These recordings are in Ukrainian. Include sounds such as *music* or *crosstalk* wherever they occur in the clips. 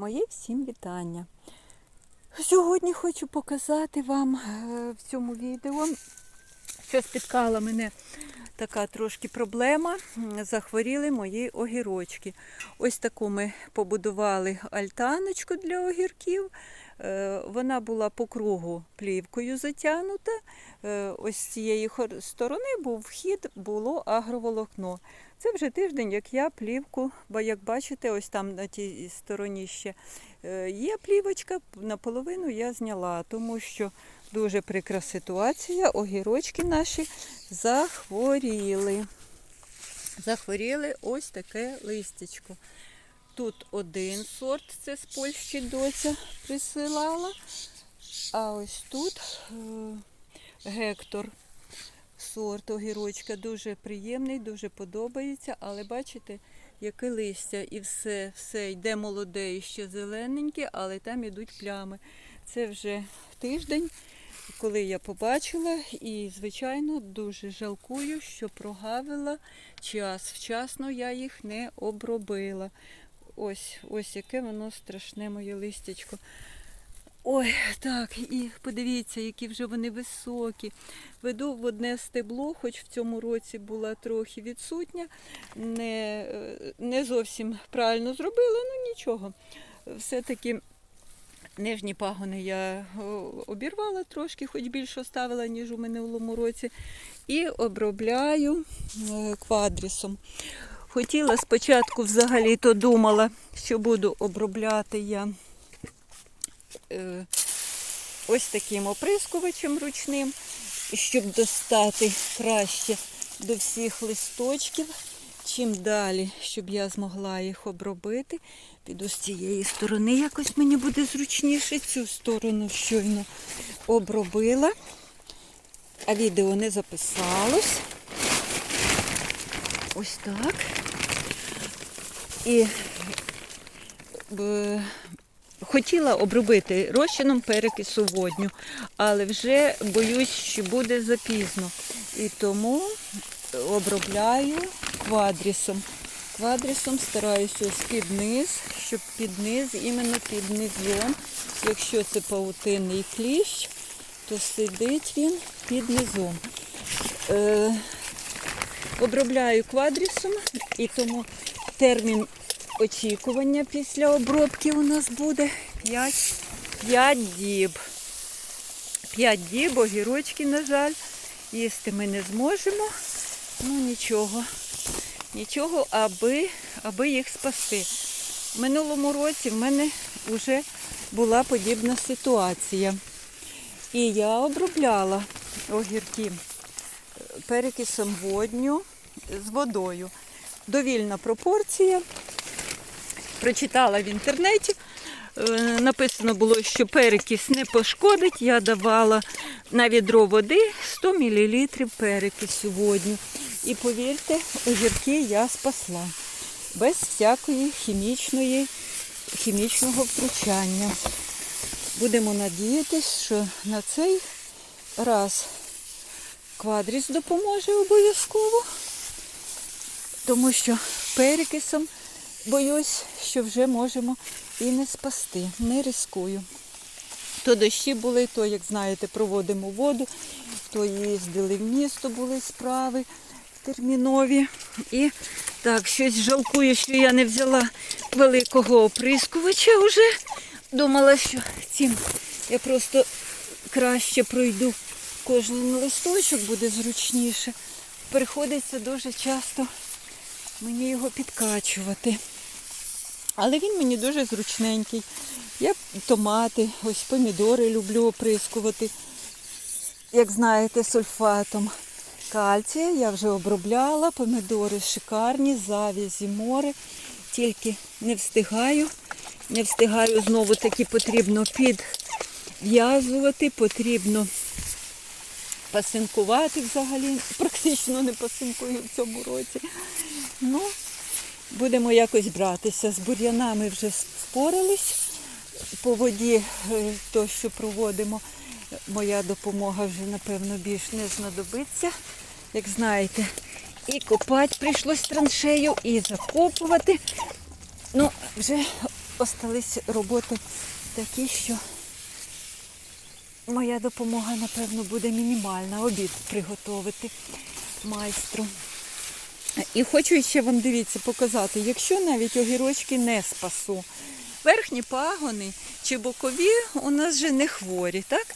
Мої всім вітання. Сьогодні хочу показати вам е, в цьому відео, що спіткала мене така трошки проблема. Захворіли мої огірочки. Ось таку ми побудували альтаночку для огірків. Е, Вона була по кругу плівкою затягнута. Е, Ось з цієї сторони був вхід, було агроволокно. Це вже тиждень, як я плівку, бо як бачите, ось там на тій стороні ще е, є плівочка, наполовину я зняла, тому що дуже прикра ситуація, огірочки наші захворіли. Захворіли ось таке листячко. Тут один сорт, це з Польщі доця присилала. А ось тут е, Гектор сорт огірочка дуже приємний, дуже подобається, але бачите, яке листя і все, все йде молоде і ще зелененьке, але там ідуть плями. Це вже тиждень, коли я побачила, і, звичайно, дуже жалкую, що прогавила час. Вчасно я їх не обробила. Ось, ось яке воно страшне моє листячко. Ой, так, і подивіться, які вже вони високі. Веду в одне стебло, хоч в цьому році була трохи відсутня, не, е, не зовсім правильно зробила, ну нічого. Все-таки нижні пагони я обірвала трошки, хоч більше оставила, ніж у минулому році. І обробляю е, квадрісом. Хотіла спочатку взагалі то думала, що буду обробляти я е, ось таким оприскувачем ручним, щоб достати краще до всіх листочків. Чим далі, щоб я змогла їх обробити, піду з цієї сторони, якось мені буде зручніше цю сторону щойно обробила, а відео не записалось. Ось так. І е, хотіла обробити розчином перекису водню, але вже боюсь, що буде запізно. І тому обробляю квадрісом. Квадрісом стараюся ось під низ, щоб під низ, іменно під низом. Якщо це паутинний кліщ, то сидить він під низом. Е, обробляю квадрісом і тому термін очікування після обробки у нас буде 5, 5 діб. 5 діб, огірочки, на жаль, їсти ми не зможемо. Ну нічого. Нічого, аби, аби їх спасти. Минулому році в мене вже була подібна ситуація. І я обробляла огірки перекисом водню з водою. Довільна пропорція. Прочитала в інтернеті. Е, Написано було, що перекис не пошкодить. Я давала на відро води 100 мл перекису водню. І повірте, огірки я спасла без всякої хімічної, хімічного втручання. Будемо надіятися, що на цей раз квадріс допоможе обов'язково, тому що перекисом боюсь, що вже можемо і не спасти. Не рискую. То дощі були, то, як знаєте, проводимо воду, то їздили в місто, були справи термінові. І так, щось жалкую, що я не взяла великого оприскувача вже. Думала, що цим я просто краще пройду кожен листочок, буде зручніше. Приходиться дуже часто мені його підкачувати. Але він мені дуже зручненький. Я томати, ось помідори люблю оприскувати, як знаєте, сульфатом кальція. Я вже обробляла, помідори шикарні, завязі, море. Тільки не встигаю. Не встигаю знову таки потрібно підв'язувати, потрібно пасинкувати взагалі. Практично не пасинкую в цьому році. Ну, будемо якось братися. З бур'янами вже спорились. По воді, е, то, що проводимо, моя допомога вже, напевно, більш не знадобиться. Як знаєте, і копати прийшлось траншею, і закопувати. Ну, вже остались роботи такі, що моя допомога, напевно, буде мінімальна. Обід приготувати майстру. І хочу ще вам дивіться показати, якщо навіть огірочки не спасу, верхні пагони чи бокові у нас вже не хворі, так?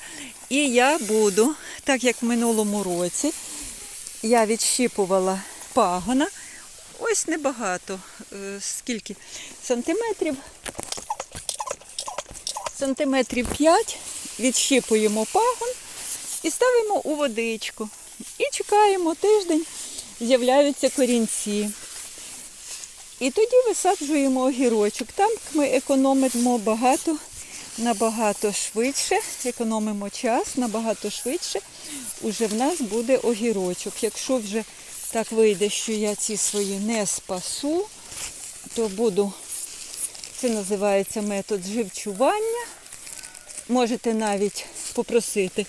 І я буду, так як в минулому році, я відщіпувала пагона. Ось небагато. Е, Скільки? Сантиметрів. Сантиметрів 5 відщіпуємо пагон і ставимо у водичку. І чекаємо тиждень, з'являються корінці. І тоді висаджуємо огірочок. Там ми економимо багато, набагато швидше, економимо час, набагато швидше. Уже в нас буде огірочок. Якщо вже так вийде, що я ці свої не спасу, то буду, це називається метод живчування. Можете навіть попросити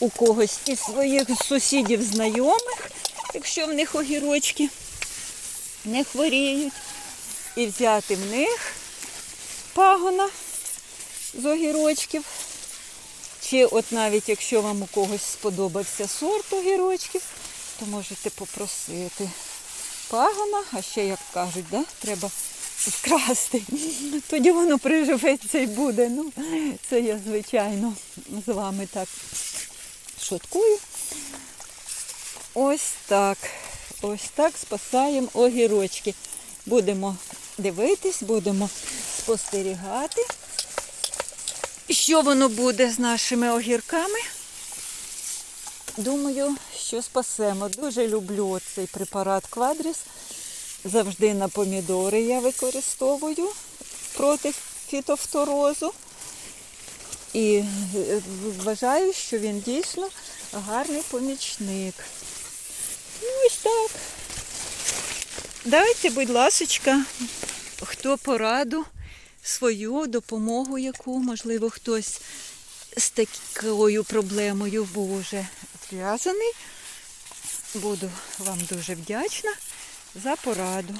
у когось із своїх сусідів, знайомих, якщо в них огірочки не хворіють, і взяти в них пагона з огірочків. Чи от навіть якщо вам у когось сподобався сорт огірочків, то можете попросити пагона, а ще, як кажуть, да, треба вкрасти. *laughs* Тоді воно приживеться і буде. Ну, це я, звичайно, з вами так шуткую. Ось так. Ось так спасаємо огірочки. Будемо дивитись, будемо спостерігати, що воно буде з нашими огірками. Думаю, що спасемо. Дуже люблю цей препарат Квадріс. Завжди на помідори я використовую проти фітофторозу. І е, вважаю, що він дійсно гарний помічник. Ну, ось так. Дайте, будь ласочка, хто пораду, свою допомогу, яку, можливо, хтось з такою проблемою був уже зв'язаний. Буду вам дуже вдячна за пораду.